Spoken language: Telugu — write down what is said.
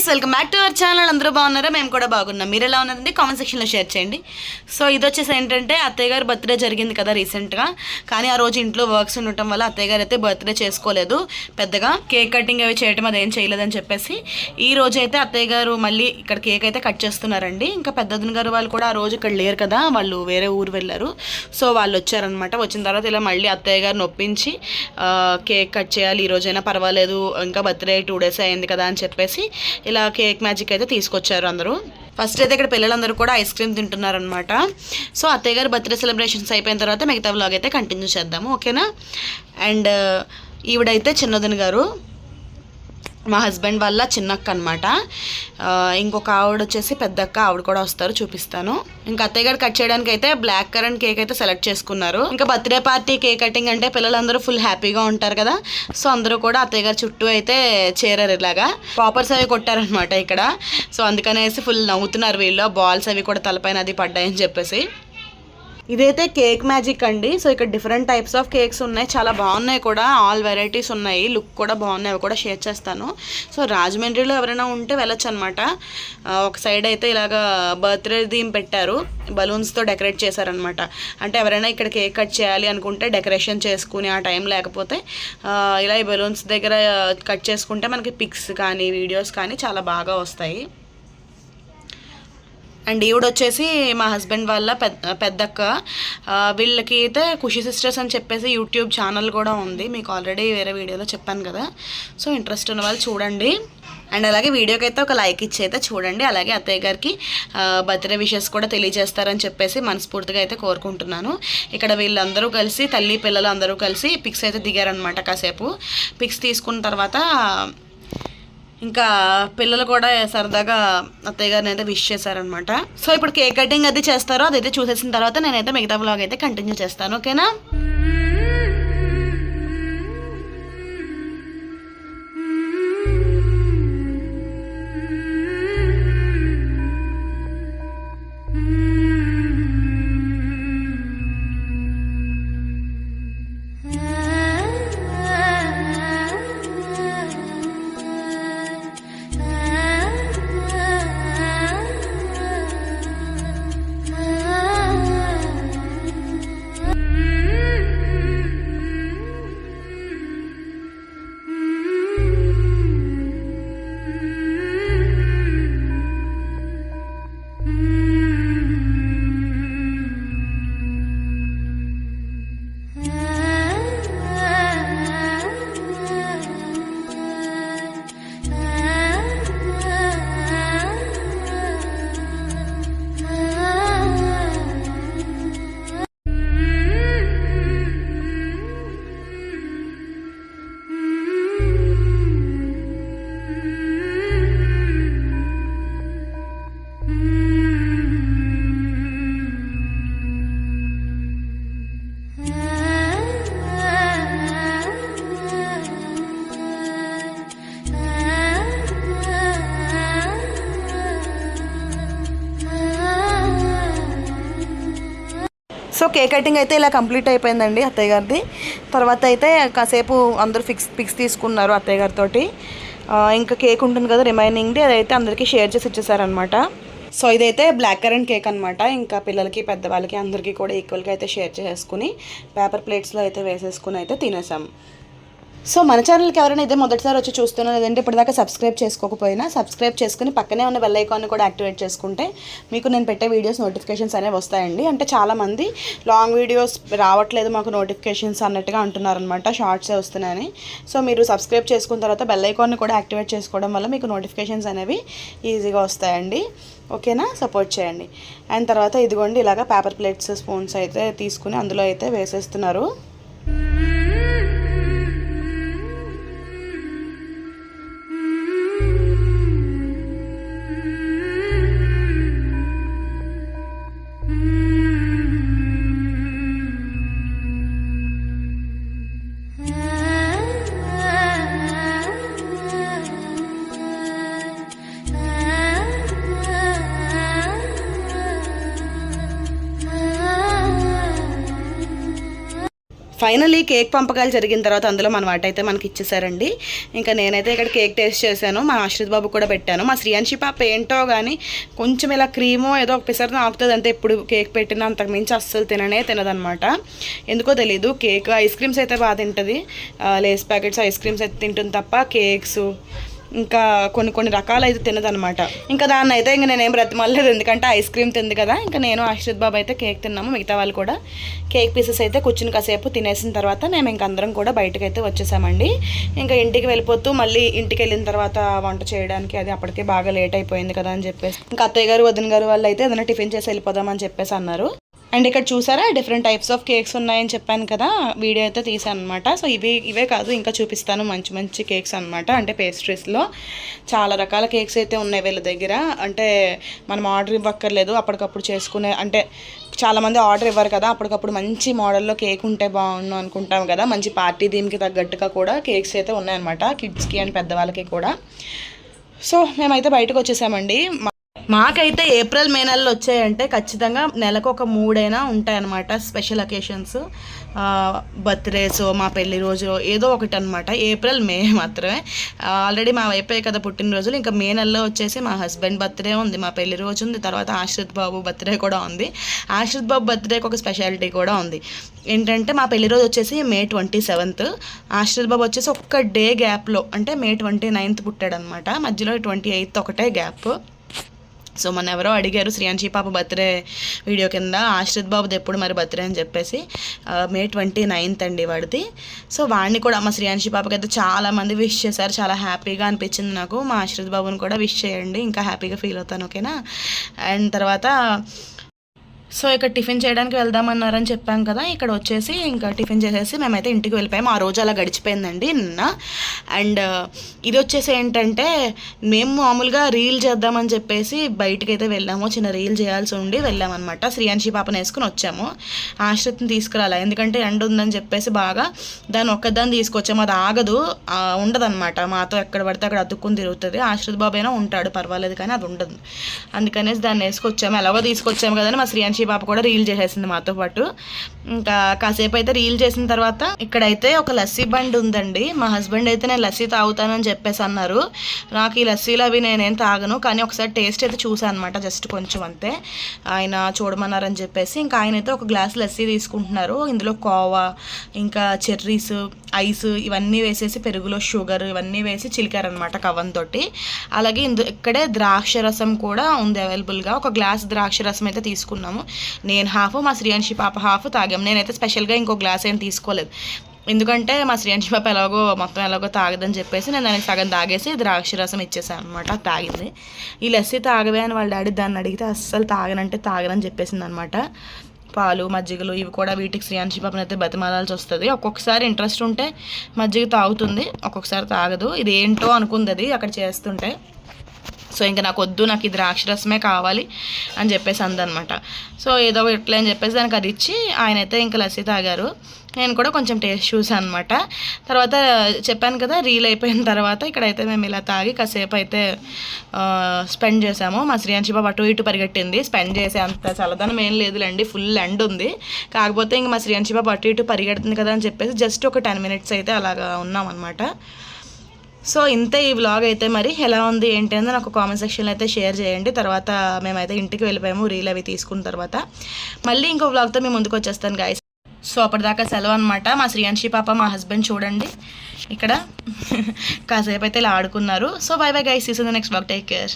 Guys welcome back to our channel అందరూ బాగున్నారా? మేము కూడా బాగున్నాం. మీరు ఎలా ఉన్నారండి? కామెంట్ సెక్షన్లో షేర్ చేయండి. సో ఇది వచ్చేసి ఏంటంటే అత్తయ్య గారు బర్త్డే జరిగింది కదా రీసెంట్గా కానీ ఆ రోజు ఇంట్లో వర్క్స్ ఉండటం వల్ల అత్తయ్య గారు అయితే బర్త్డే చేసుకోలేదు. పెద్దగా కేక్ కటింగ్ అవి చేయటం అదేం చేయలేదని చెప్పేసి ఈ రోజు అయితే అత్తయ్య గారు మళ్ళీ ఇక్కడ కేక్ అయితే కట్ చేస్తున్నారండి. ఇంకా పెద్దదిన గారు వాళ్ళు కూడా ఆ రోజు ఇక్కడ లేరు కదా వాళ్ళు వేరే ఊరు వెళ్ళారు. సో వాళ్ళు వచ్చారనమాట వచ్చిన తర్వాత ఇలా మళ్ళీ అత్తయ్య గారిని ఒప్పించి కేక్ కట్ చేయాలి. ఈ రోజైనా పర్వాలేదు ఇంకా బర్త్డే టూ డేస్ అయింది కదా అని చెప్పేసి ఇలా కేక్ మ్యాజిక్ అయితే తీసుకొచ్చారు అందరూ. ఫస్ట్ అయితే ఇక్కడ పిల్లలందరూ కూడా ఐస్ క్రీమ్ తింటున్నారనమాట సో అత్తయ్య గారు బర్త్డే సెలబ్రేషన్స్ అయిపోయిన తర్వాత మిగతా వ్లాగ్ అయితే కంటిన్యూ చేద్దాము ఓకేనా? అండ్ uh, ఈవిడైతే చిన్నదిన గారు. మా హస్బెండ్ వల్ల చిన్నక్క అనమాట ఇంకొక ఆవిడ వచ్చేసి పెద్దక్క ఆవిడ కూడా వస్తారు చూపిస్తాను. ఇంకా అత్తయ్య గారు కట్ చేయడానికి అయితే బ్లాక్ కరెంట్ కేక్ అయితే సెలెక్ట్ చేసుకున్నారు. ఇంకా బర్త్డే పార్టీ కేక్ కటింగ్ అంటే పిల్లలందరూ ఫుల్ హ్యాపీగా ఉంటారు కదా. సో అందరూ కూడా అత్తయ్య గారు చుట్టూ అయితే చేరారు ఇలాగా. పాపర్స్ అవి కొట్టారనమాట ఇక్కడ. సో అందుకనేసి ఫుల్ నవ్వుతున్నారు వీళ్ళు. బాల్స్ అవి కూడా తలపైన అది పడ్డాయని చెప్పేసి. ఇదైతే కేక్ మ్యాజిక్ అండి. సో ఇక్కడ డిఫరెంట్ టైప్స్ ఆఫ్ కేక్స్ ఉన్నాయి. చాలా బాగున్నాయి కూడా. ఆల్ వెరైటీస్ ఉన్నాయి. లుక్ కూడా బాగున్నాయి. అవి కూడా షేర్ చేస్తాను. సో రాజమండ్రిలో ఎవరైనా ఉంటే వెళ్ళొచ్చు అనమాట ఒక సైడ్ అయితే ఇలాగా బర్త్డే థీమ్ పెట్టారు. బలూన్స్తో డెకరేట్ చేశారనమాట అంటే ఎవరైనా ఇక్కడ కేక్ కట్ చేయాలి అనుకుంటే డెకరేషన్ చేసుకుని ఆ టైం లేకపోతే ఇలా ఈ బలూన్స్ దగ్గర కట్ చేసుకుంటే మనకి పిక్స్ కానీ వీడియోస్ కానీ చాలా బాగా వస్తాయి. అండ్ ఈవిడ వచ్చేసి మా హస్బెండ్ వాళ్ళ పెద్ద పెద్దక్క. వీళ్ళకి అయితే ఖుషి సిస్టర్స్ అని చెప్పేసి యూట్యూబ్ ఛానల్ కూడా ఉంది. మీకు ఆల్రెడీ వేరే వీడియోలో చెప్పాను కదా. సో ఇంట్రెస్ట్ ఉన్న వాళ్ళు చూడండి. అండ్ అలాగే వీడియోకి అయితే ఒక లైక్ ఇచ్చి అయితే చూడండి. అలాగే అత్తయ్య గారికి బర్త్డే విషెస్ కూడా తెలియజేస్తారని చెప్పేసి మనస్ఫూర్తిగా అయితే కోరుకుంటున్నాను. ఇక్కడ వీళ్ళందరూ కలిసి తల్లి పిల్లలు అందరూ కలిసి పిక్స్ అయితే దిగారనమాట కాసేపు. పిక్స్ తీసుకున్న తర్వాత ఇంకా పిల్లలు కూడా సరదాగా అత్తయ్య గారిని అయితే విష్ చేశారనమాట సో ఇప్పుడు కేక్ కటింగ్ అది చేస్తారో అదైతే చూసేసిన తర్వాత నేనైతే మిగతా బ్లాగ్ అయితే కంటిన్యూ చేస్తాను. ఓకేనా? సో కేక్ కటింగ్ అయితే ఇలా కంప్లీట్ అయిపోయిందండి అత్తయ్య గారిది. తర్వాత అయితే కాసేపు అందరూ ఫిక్స్ పిక్స్ తీసుకున్నారు అత్తయ్య గారితో ఇంకా కేక్ ఉంటుంది కదా రిమైనింగ్ది అదైతే అందరికీ షేర్ చేసి ఇచ్చేసారనమాట సో ఇదైతే బ్లాక్ కరెంట్ కేక్ అనమాట ఇంకా పిల్లలకి పెద్దవాళ్ళకి అందరికీ కూడా ఈక్వల్గా అయితే షేర్ చేసుకుని పేపర్ ప్లేట్స్లో అయితే వేసేసుకుని అయితే తినేసాం. సో మన ఛానల్కి ఎవరైనా ఇదే మొదటిసారి వచ్చి చూస్తున్నా లేదంటే ఇప్పటిదాకా సబ్స్క్రైబ్ చేసుకోకపోయినా సబ్స్క్రైబ్ చేసుకుని పక్కనే ఉన్న బెల్ ఐకాన్ని కూడా యాక్టివేట్ చేసుకుంటే మీకు నేను పెట్టే వీడియోస్ నోటిఫికేషన్స్ అనేవి వస్తాయండి. అంటే చాలామంది లాంగ్ వీడియోస్ రావట్లేదు మాకు నోటిఫికేషన్స్ అన్నట్టుగా అంటున్నారనమాట షార్ట్సే వస్తున్నాయని. సో మీరు సబ్స్క్రైబ్ చేసుకున్న తర్వాత బెల్ ఐకాన్ని కూడా యాక్టివేట్ చేసుకోవడం వల్ల మీకు నోటిఫికేషన్స్ అనేవి ఈజీగా వస్తాయండి. ఓకేనా సపోర్ట్ చేయండి. అండ్ తర్వాత ఇదిగోండి ఇలాగ పేపర్ ప్లేట్స్ స్పూన్స్ అయితే తీసుకుని అందులో అయితే వేసేస్తున్నారు. ఫైనలీ కేక్ పంపకాలు జరిగిన తర్వాత అందులో మన వాటైతే అయితే మనకి ఇచ్చేసారండి. ఇంకా నేనైతే ఇక్కడ కేక్ టేస్ట్ చేశాను. మా ఆశ్రిత్ బాబు కూడా పెట్టాను. మా శ్రీయాన్షి పాప ఏంటో కానీ కొంచెం ఇలా క్రీమో ఏదో ఒక ఆపుతుంది అంతే ఇప్పుడు కేక్ పెట్టిన అంతకు మించి అస్సలు తిననే తినదనమాట. ఎందుకో తెలీదు కేక్ ఐస్ క్రీమ్స్ అయితే బాగా తింటుంది. లేస్ ప్యాకెట్స్ ఐస్ క్రీమ్స్ అయితే తింటుంది తప్ప కేక్స్ ఇంకా కొన్ని కొన్ని రకాలు అయితే తినదనమాట ఇంకా దాన్ని అయితే ఇంకా నేనేం బ్రతిమలేదు ఎందుకంటే ఐస్ క్రీమ్ తింది కదా. ఇంకా నేను ఆశ్రిత్ బాబు అయితే కేక్ తిన్నాము. మిగతా వాళ్ళు కూడా కేక్ పీసెస్ అయితే కూర్చుని కాసేపు తినేసిన తర్వాత మేము ఇంక అందరం కూడా బయటకు అయితే వచ్చేసామండి. ఇంకా ఇంటికి వెళ్ళిపోతూ మళ్ళీ ఇంటికి వెళ్ళిన తర్వాత వంట చేయడానికి అది అప్పటికే బాగా లేట్ అయిపోయింది కదా అని చెప్పేసి. ఇంకా అత్తయ్య గారు వదిన గారు వాళ్ళు అయితే ఏదైనా టిఫిన్ చేసి వెళ్ళిపోదామని చెప్పేసి అన్నారు. అండ్ ఇక్కడ చూసారా? డిఫరెంట్ టైప్స్ ఆఫ్ కేక్స్ ఉన్నాయని చెప్పాను కదా. వీడియో అయితే తీసాను అనమాట సో ఇవి ఇవే కాదు ఇంకా చూపిస్తాను మంచి మంచి కేక్స్ అనమాట అంటే పేస్ట్రీస్లో చాలా రకాల కేక్స్ అయితే ఉన్నాయి వీళ్ళ దగ్గర. అంటే మనం ఆర్డర్ ఇవ్వక్కర్లేదు. అప్పటికప్పుడు చేసుకునే అంటే చాలామంది ఆర్డర్ ఇవ్వరు కదా. అప్పటికప్పుడు మంచి మోడల్లో కేక్ ఉంటే బాగుండు అనుకుంటాం కదా. మంచి పార్టీ దీనికి తగ్గట్టుగా కూడా కేక్స్ అయితే ఉన్నాయన్నమాట. కిడ్స్కి అండ్ పెద్దవాళ్ళకి కూడా. సో మేమైతే బయటకు వచ్చేసామండి. మాకైతే ఏప్రిల్ మే నెలలో వచ్చాయంటే ఖచ్చితంగా నెలకు ఒక మూడైనా ఉంటాయన్నమాట స్పెషల్ అకేషన్స్. బర్త్డేస్ మా పెళ్ళి రోజు ఏదో ఒకటి అనమాట ఏప్రిల్ మే మాత్రమే. ఆల్రెడీ మా అయిపోయాయి కదా పుట్టినరోజులు. ఇంకా మే నెలలో వచ్చేసి మా హస్బెండ్ బర్త్డే ఉంది. మా పెళ్ళి రోజు ఉంది. తర్వాత ఆశ్రిత్ బాబు బర్త్డే కూడా ఉంది. ఆశ్రిత్ బాబు బర్త్డేకి ఒక స్పెషాలిటీ కూడా ఉంది. ఏంటంటే మా పెళ్ళి రోజు వచ్చేసి మే ట్వంటీ సెవెంత్. ఆశ్రిత్ బాబు వచ్చేసి ఒక్క డే గ్యాప్లో అంటే మే ట్వంటీ నైన్త్ పుట్టాడనమాట మధ్యలో ట్వంటీ ఎయిత్ ఒకటే గ్యాప్. సో మన ఎవరో అడిగారు శ్రీయాంశి పాప బర్త్డే వీడియో కింద ఆశ్రిత్ బాబుది ఎప్పుడు మరి బర్త్డే? అని చెప్పేసి మే ట్వంటీ నైన్త్ అండి వాడిది. సో వాడిని కూడా మా శ్రీయాంశి పాపకి అయితే చాలా మంది విష్ చేశారు. చాలా హ్యాపీగా అనిపించింది నాకు. మా ఆశ్రిత్ బాబుని కూడా విష్ చేయండి ఇంకా హ్యాపీగా ఫీల్ అవుతాను ఓకేనా? అండ్ తర్వాత సో ఇక్కడ టిఫిన్ చేయడానికి వెళ్దామన్నారని చెప్పాం కదా ఇక్కడ వచ్చేసి ఇంకా టిఫిన్ చేసేసి మేమైతే ఇంటికి వెళ్ళిపోయాము ఆ రోజు అలా గడిచిపోయిందండి నిన్న. అండ్ uh, ఇది వచ్చేసి ఏంటంటే మేము మామూలుగా రీల్ చేద్దామని చెప్పేసి బయటికి అయితే వెళ్ళాము. చిన్న రీల్ చేయాల్సి ఉండి వెళ్ళామన్నమాట. శ్రీయాంశి పాపను వేసుకుని వచ్చాము. ఆశ్రిత్ని తీసుకురాలి. ఎందుకంటే ఎండ ఉందని చెప్పేసి బాగా దాన్ని ఒక్కదాన్ని తీసుకొచ్చాము అది ఆగదు ఉండదన్నమాట. మాతో ఎక్కడ పడితే అక్కడ అతుక్కుని తిరుగుతుంది. ఆశ్రిత్ బాబు అయినా ఉంటాడు పర్వాలేదు కానీ అది ఉండదు. అందుకనేసి దాన్ని వేసుకొచ్చాము. ఎలాగో తీసుకొచ్చాము కదా మా శ్రీయాంశి పాప కూడా రీల్ చేసేసింది మాతో పాటు. ఇంకా కాసేపు అయితే రీల్ చేసిన తర్వాత ఇక్కడైతే ఒక లస్సీ బండి ఉందండి. మా హస్బెండ్ అయితే నేను లస్సీ తాగుతానని చెప్పేసి అన్నారు. నాకు ఈ లస్సీలు అవి నేనేం తాగను కానీ ఒకసారి టేస్ట్ అయితే చూసాను అనమాట జస్ట్ కొంచెం అంతే. ఆయన చూడమన్నారని చెప్పేసి ఇంకా ఆయన అయితే ఒక గ్లాస్ లస్సీ తీసుకుంటున్నారు. ఇందులో కోవా ఇంకా చెర్రీస్ ఐస్ ఇవన్నీ వేసేసి పెరుగులో షుగర్ ఇవన్నీ వేసి చిలికారనమాట కవన్ తోటి. అలాగే ఇందు ఇక్కడే ద్రాక్ష రసం కూడా ఉంది అవైలబుల్గా. ఒక గ్లాస్ ద్రాక్ష రసం అయితే తీసుకున్నాము. నేను హాఫ్ మా శ్రీయాంశి పాప హాఫ్ తాగాం. నేనైతే స్పెషల్గా ఇంకో గ్లాస్ ఏం తీసుకోలేదు. ఎందుకంటే మా శ్రీయాంశి పాప ఎలాగో మొత్తం ఎలాగో తాగదని చెప్పేసి నేను దానికి సగం తాగేసి ద్రాక్ష రసం ఇచ్చేసాను అనమాట తాగింది. ఈ లస్సీ తాగవే అని వాళ్ళ డాడీ దాన్ని అడిగితే అస్సలు తాగనంటే తాగనని చెప్పేసింది అనమాట పాలు మజ్జిగలు ఇవి కూడా వీటికి శ్రీయాంశి పాపను అయితే బతిమాలాల్సి వస్తుంది. ఒక్కొక్కసారి ఇంట్రెస్ట్ ఉంటే మజ్జిగ తాగుతుంది ఒక్కొక్కసారి తాగదు. ఇది ఏంటో అనుకుంది అది అక్కడ చేస్తుంటే. సో ఇంకా నాకు వద్దు నాకు ఇది ద్రాక్షరసమే కావాలి అని చెప్పేసి అందనమాట. సో ఏదో ఇట్లా అని చెప్పేసి దానికి అది ఇచ్చి ఆయన అయితే ఇంకా లస్సీ తాగారు. నేను కూడా కొంచెం టేస్ట్ చూసాను అనమాట తర్వాత చెప్పాను కదా రీల్ అయిపోయిన తర్వాత ఇక్కడైతే మేము ఇలా తాగి కాసేపు అయితే స్పెండ్ చేసాము. మా శ్రీయాంశి బాబు అటు ఇటు పరిగెట్టింది. స్పెండ్ చేసే అంత చల్లదనం ఏం లేదులేండి ఫుల్ ఎండ్ ఉంది. కాకపోతే ఇంక మా శ్రీయాంశి బాబు అటు ఇటు పరిగెడుతుంది కదా అని చెప్పేసి జస్ట్ ఒక టెన్ మినిట్స్ అయితే అలాగా ఉన్నాం అనమాట సో ఇంతే ఈ వ్లాగ్ అయితే మరి ఎలా ఉంది ఏంటి అని నాకు కామెంట్ సెక్షన్లో అయితే షేర్ చేయండి. తర్వాత మేమైతే ఇంటికి వెళ్ళిపోయాము రీల్ అవి తీసుకున్న తర్వాత. మళ్ళీ ఇంకో వ్లాగ్తో మేము ముందుకు వచ్చేస్తాను గాయస్ సో అప్పటిదాకా సెలవు అనమాట మా శ్రీయాంశి పాప మా హస్బెండ్ చూడండి. ఇక్కడ కాసేపు అయితే ఇలా ఆడుకున్నారు. So bye bye guys see soon next vlog take care